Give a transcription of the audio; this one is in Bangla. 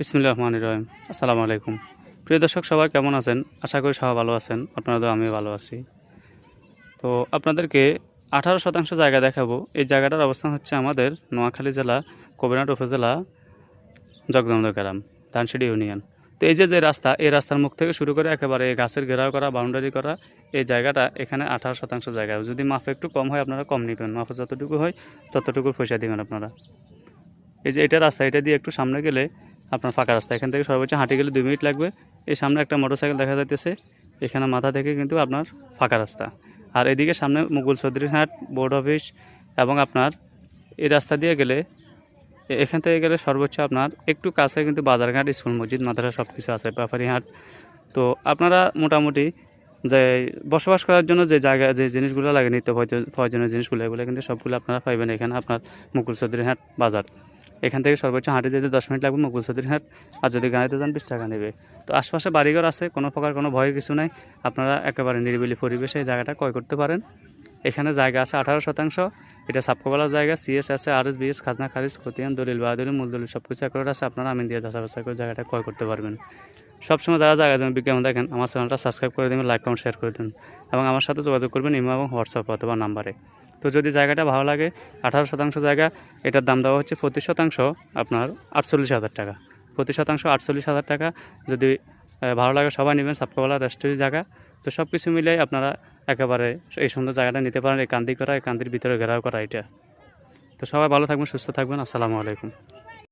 বিসমিল্লাহ রহমান রহিম। আসসালামু আলাইকুম। প্রিয় দর্শক, সবাই কেমন আছেন? আশা করি সবাই ভালো আছেন। আপনারা তো আমিও ভালো আছি। তো আপনাদেরকে আঠারো শতাংশ জায়গা দেখাবো। এই জায়গাটার অবস্থান হচ্ছে আমাদের নোয়াখালী জেলা, কবিরহাট উপজেলা জগদন্দ গ্রাম ধানসিডি ইউনিয়ন। তো এই যে যে রাস্তা, এই রাস্তার মুখ থেকে শুরু করে একেবারে এই গাছের ঘেরাও করা, বাউন্ডারি করা, এই জায়গাটা এখানে আঠারো শতাংশ জায়গা। যদি মাফ একটু কম হয়, আপনারা কম নেবেন। মাফ যতটুকু হয় ততটুকু পয়সা দিবেন আপনারা। এই যে, এটা রাস্তা, এটা দিয়ে একটু সামনে গেলে আপনার ফাঁকা রাস্তা। এখান থেকে সর্বোচ্চ হাঁটে গেলে দুই মিনিট লাগবে। এই সামনে একটা মোটরসাইকেল দেখা যাইতেছে। এখানে মাথা থেকে কিন্তু আপনার ফাঁকা রাস্তা। আর এদিকে সামনে মুঘল হাট, বোর্ড অফিস এবং আপনার এই রাস্তা দিয়ে গেলে এখান থেকে গেলে সর্বোচ্চ আপনার একটু কাছে কিন্তু বাজারঘাট, স্কুল, মসজিদ, মাদ্রাসা সব কিছু আছে ব্যাপারী হাট। তো আপনারা মোটামুটি যে বসবাস করার জন্য যে জায়গা, যে জিনিসগুলো লাগে, নিত্য প্রয়োজনীয় জিনিসগুলো, এগুলো কিন্তু সবগুলো আপনারা পাইবেন এখানে আপনার মুকুল চৌধুরী হাট বাজার। এখান থেকে সর্বোচ্চ হাঁটে যেতে দশ মিনিট লাগবে মুকুল চৌধুরী হাট। আর যদি গাড়িতে যান বিশ টাকা নেবে। তো আশপাশে বাড়িঘর আছে, কোনো প্রকার কোনো ভয় কিছু নাই। আপনারা একেবারে নিরিবিলি পরিবেশে এই জায়গাটা ক্রয় করতে পারেন। এখানে জায়গা আছে আঠারো শতাংশ। এটা সাপকোবালার জায়গা সিএস আছে আর এস বিএস খাজনা খারিজ, খতিয়ান, দলিল, বাহাদুরি মূল দলিল সব কিছু একর আছে। আপনারা আমি দিয়ে যাচা করে জায়গাটা ক্রয় করতে পারবেন। সবসময় যারা জায়গা জমি বিজ্ঞাপন দেখেন, আমার চ্যানেলটা সাবস্ক্রাইব করে দেবেন, লাইক, কমেন্ট, শেয়ার করে দেবেন। এবং আমার সাথে যোগাযোগ করবেন ইমো এবং হোয়াটসঅ্যাপ অথবা নাম্বারে। তো যদি জায়গাটা ভালো লাগে, আঠারো শতাংশ জায়গা, এটার দাম দেওয়া হচ্ছে প্রতি শতাংশ, আপনার আটচল্লিশ হাজার টাকা। প্রতি শতাংশ, আটচল্লিশ হাজার টাকা, যদি ভালো লাগে সবাই নেবেন সাপকাওয়ালা রেস্টুরি জায়গা। তো সব কিছু মিলে আপনারা একেবারে এই সুন্দর জায়গাটা নিতে পারেন, এই কান্দি করা, এই কান্দির ভিতরে ঘেরাও করা এটা তো সবাই ভালো থাকবেন, সুস্থ থাকবেন, আসসালামু আলাইকুম।